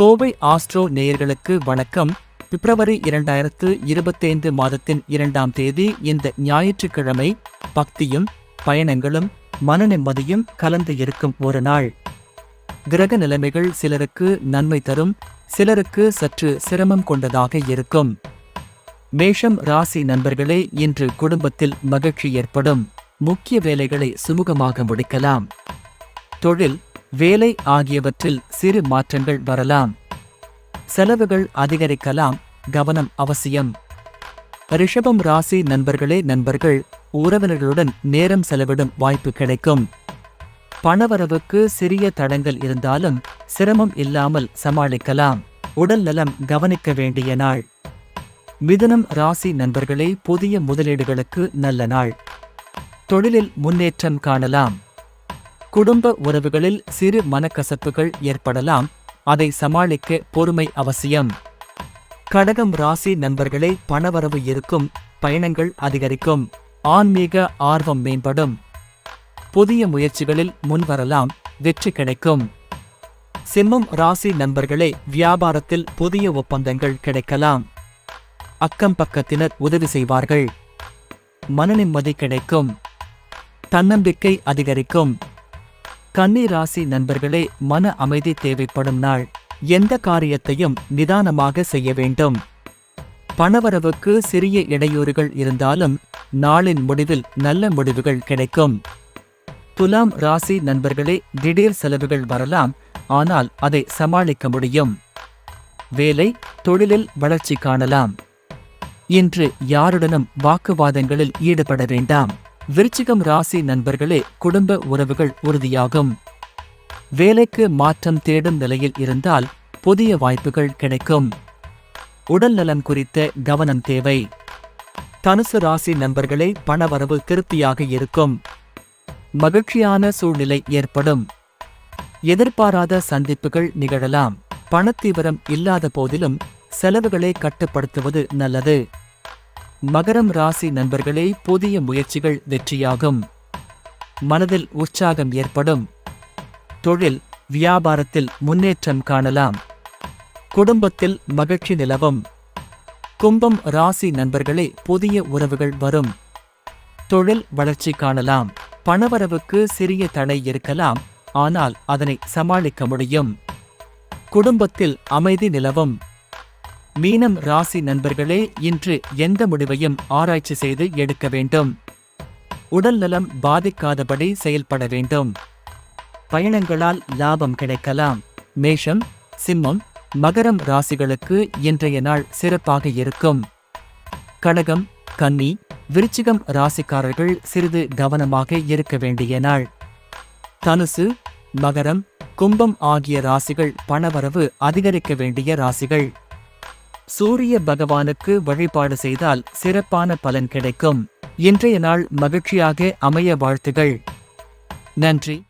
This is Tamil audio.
கோவை ஆஸ்ட்ரோ நேயர்களுக்கு வணக்கம். பிப்ரவரி இரண்டாயிரத்து இருபத்தைந்து மாதத்தின் இரண்டாம் தேதி இந்த ஞாயிற்றுக்கிழமை பக்தியும் பயணங்களும் மன நிம்மதியும் கலந்து இருக்கும் ஒரு நாள். கிரக நிலைமைகள் சிலருக்கு நன்மை தரும் சிலருக்கு சற்று சிரமம் கொண்டதாக இருக்கும். மேஷம் ராசி நண்பர்களே இன்று குடும்பத்தில் மகிழ்ச்சி ஏற்படும். முக்கிய வேலைகளை சுமூகமாக முடிக்கலாம். தொழில் வேலை ஆகியவற்றில் சிறு மாற்றங்கள் வரலாம். செலவுகள் அதிகரிக்கலாம் கவனம் அவசியம். ரிஷபம் ராசி நண்பர்களே நண்பர்கள் உறவினர்களுடன் நேரம் செலவிடும் வாய்ப்பு கிடைக்கும். பணவரவுக்கு சிறிய தடங்கள் இருந்தாலும் சிரமம் இல்லாமல் சமாளிக்கலாம். உடல் நலம் கவனிக்க வேண்டிய நாள். மிதனம் ராசி நண்பர்களே புதிய முதலீடுகளுக்கு நல்ல நாள். தொழிலில் முன்னேற்றம் காணலாம். குடும்ப உறவுகளில் சிறு மனக்கசப்புகள் ஏற்படலாம். அதை சமாளிக்க பொறுமை அவசியம். கடகம் ராசி நண்பர்களே பணவரவு இருக்கும் பயணங்கள் அதிகரிக்கும் ஆன்மீக ஆர்வம் மேம்படும். புதிய முயற்சிகளில் முன்வரலாம் வெற்றி கிடைக்கும். சிம்மம் ராசி நண்பர்களே வியாபாரத்தில் புதிய ஒப்பந்தங்கள் கிடைக்கலாம். அக்கம் பக்கத்தினர் உதவி செய்வார்கள். மனநிம்மதி கிடைக்கும். தன்னம்பிக்கை அதிகரிக்கும். கன்னி ராசி நண்பர்களே மன அமைதி தேவைப்படும் நாள். எந்த காரியத்தையும் நிதானமாக செய்ய வேண்டும். பணவரவுக்கு சிறிய இடையூறுகள் இருந்தாலும் நாளின் முடிவில் நல்ல முடிவுகள் கிடைக்கும். துலாம் ராசி நண்பர்களே திடீர் செலவுகள் வரலாம் ஆனால் அதை சமாளிக்க முடியும். வேலை தொழிலில் வளர்ச்சி காணலாம். இன்று யாருடனும் வாக்குவாதங்களில் ஈடுபட வேண்டாம். விருச்சிகம் ராசி நண்பர்களே குடும்ப உறவுகள் உறுதியாகும். வேலைக்கு மாற்றம் தேடும் நிலையில் இருந்தால் புதிய வாய்ப்புகள் கிடைக்கும். உடல் நலம் குறித்த கவனம் தேவை. தனுசு ராசி நண்பர்களே பணவரவு திருப்தியாக இருக்கும். மகிழ்ச்சியான சூழ்நிலை ஏற்படும். எதிர்பாராத சந்திப்புகள் நிகழலாம். பணத்தீவிரம் இல்லாத போதிலும் செலவுகளை கட்டுப்படுத்துவது நல்லது. மகரம் ராசி நண்பர்களே புதிய முயற்சிகள் வெற்றியாகும். மனதில் உற்சாகம் ஏற்படும். தொழில் வியாபாரத்தில் முன்னேற்றம் காணலாம். குடும்பத்தில் மகிழ்ச்சி நிலவும். கும்பம் ராசி நண்பர்களே புதிய உறவுகள் வரும். தொழில் வளர்ச்சி காணலாம். பணவரவுக்கு சிறிய தடை இருக்கலாம். ஆனால் அதனை சமாளிக்க முடியும். குடும்பத்தில் அமைதி நிலவும். மீனம் ராசி நண்பர்களே இன்று எந்த முடிவையும் ஆராய்ச்சி செய்து எடுக்க வேண்டும். உடல் நலம் பாதிக்காதபடி செயல்பட வேண்டும். பயணங்களால் லாபம் கிடைக்கலாம். மேஷம் சிம்மம் மகரம் ராசிகளுக்கு இன்றைய நாள் சிறப்பாக இருக்கும். கடகம் கன்னி விருச்சிகம் ராசிக்காரர்கள் சிறிது கவனமாக இருக்க வேண்டிய நாள். தனுசு மகரம் கும்பம் ஆகிய ராசிகள் பணவரவு அதிகரிக்க வேண்டிய ராசிகள். சூரிய பகவானுக்கு வழிபாடு செய்தால் சிறப்பான பலன் கிடைக்கும். இன்றைய நாள் மகிழ்ச்சியாக அமைய வாழ்த்துகள். நன்றி.